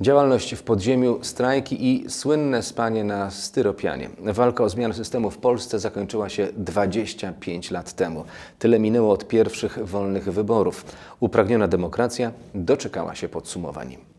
Działalność w podziemiu, strajki i słynne spanie na styropianie. Walka o zmianę systemu w Polsce zakończyła się 25 lat temu. Tyle minęło od pierwszych wolnych wyborów. Upragniona demokracja doczekała się podsumowań.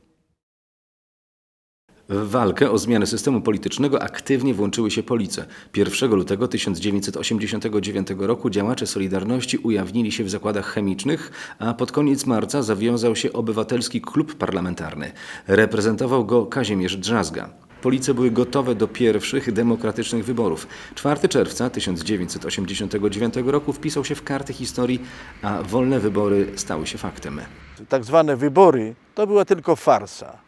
W walkę o zmianę systemu politycznego aktywnie włączyły się police. 1 lutego 1989 roku działacze Solidarności ujawnili się w zakładach chemicznych, a pod koniec marca zawiązał się Obywatelski Klub Parlamentarny. Reprezentował go Kazimierz Drzazga. Police były gotowe do pierwszych demokratycznych wyborów. 4 czerwca 1989 roku wpisał się w karty historii, a wolne wybory stały się faktem. tak zwane wybory, to była tylko farsa.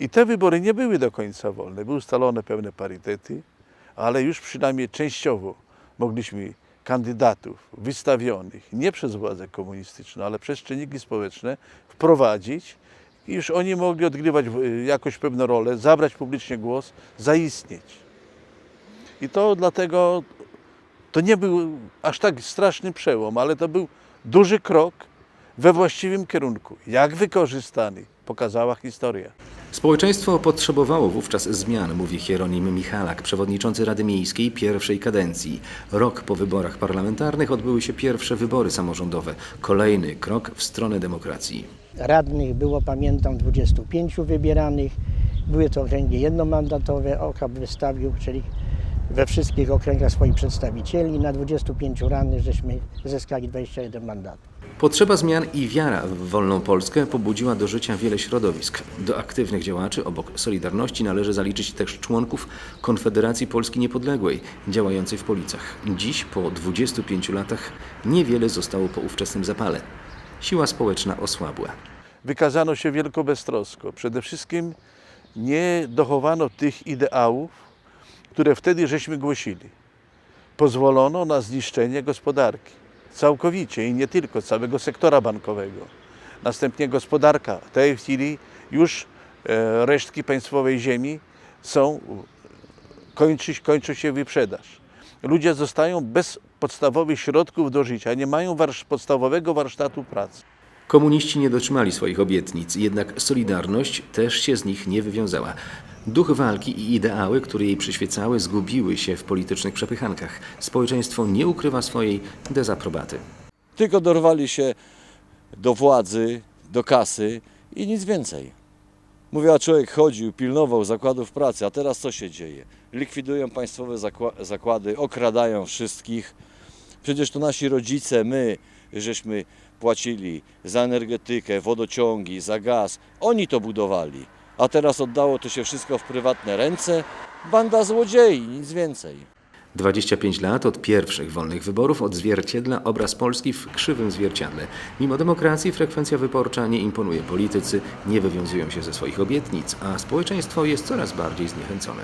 I te wybory nie były do końca wolne. Były ustalone pewne parytety, ale już przynajmniej częściowo mogliśmy kandydatów wystawionych nie przez władze komunistyczne, ale przez czynniki społeczne wprowadzić i już oni mogli odgrywać y, jakoś pewną rolę, zabrać publicznie głos, zaistnieć. I to dlatego to nie był aż tak straszny przełom, ale to był duży krok we właściwym kierunku. Jak wykorzystany, pokazała historia. Społeczeństwo potrzebowało wówczas zmian, mówi Hieronim Michalak, przewodniczący Rady Miejskiej pierwszej kadencji. Rok po wyborach parlamentarnych odbyły się pierwsze wybory samorządowe. Kolejny krok w stronę demokracji. Radnych było, pamiętam, 25 wybieranych. Były to okręgi jednomandatowe. OKAP wystawił, czyli we wszystkich okręgach swoich przedstawicieli. Na 25 radnych żeśmy zyskali 21 mandatów. Potrzeba zmian i wiara w wolną Polskę pobudziła do życia wiele środowisk. Do aktywnych działaczy obok Solidarności należy zaliczyć też członków Konfederacji Polski Niepodległej, działającej w Policach. Dziś, po 25 latach, niewiele zostało po ówczesnym zapale. Siła społeczna osłabła. Wykazano się wielką beztroską. Przede wszystkim nie dochowano tych ideałów, które wtedy żeśmy głosili. Pozwolono na zniszczenie gospodarki. Całkowicie i nie tylko całego sektora bankowego. Następnie gospodarka. W tej chwili już e, resztki państwowej ziemi są, kończy, kończy się wyprzedaż. Ludzie zostają bez podstawowych środków do życia, nie mają warsz, podstawowego warsztatu pracy. Komuniści nie dotrzymali swoich obietnic, jednak Solidarność też się z nich nie wywiązała. Duch walki i ideały, które jej przyświecały, zgubiły się w politycznych przepychankach. Społeczeństwo nie ukrywa swojej dezaprobaty. Tylko dorwali się do władzy, do kasy i nic więcej. Mówię, a człowiek chodził, pilnował zakładów pracy, a teraz co się dzieje? Likwidują państwowe zakła- zakłady, okradają wszystkich. Przecież to nasi rodzice, my, żeśmy płacili za energetykę, wodociągi, za gaz. Oni to budowali. A teraz oddało to się wszystko w prywatne ręce. Banda złodziei, nic więcej. 25 lat od pierwszych wolnych wyborów odzwierciedla obraz Polski w krzywym zwierciadle. Mimo demokracji frekwencja wyborcza nie imponuje politycy, nie wywiązują się ze swoich obietnic, a społeczeństwo jest coraz bardziej zniechęcone.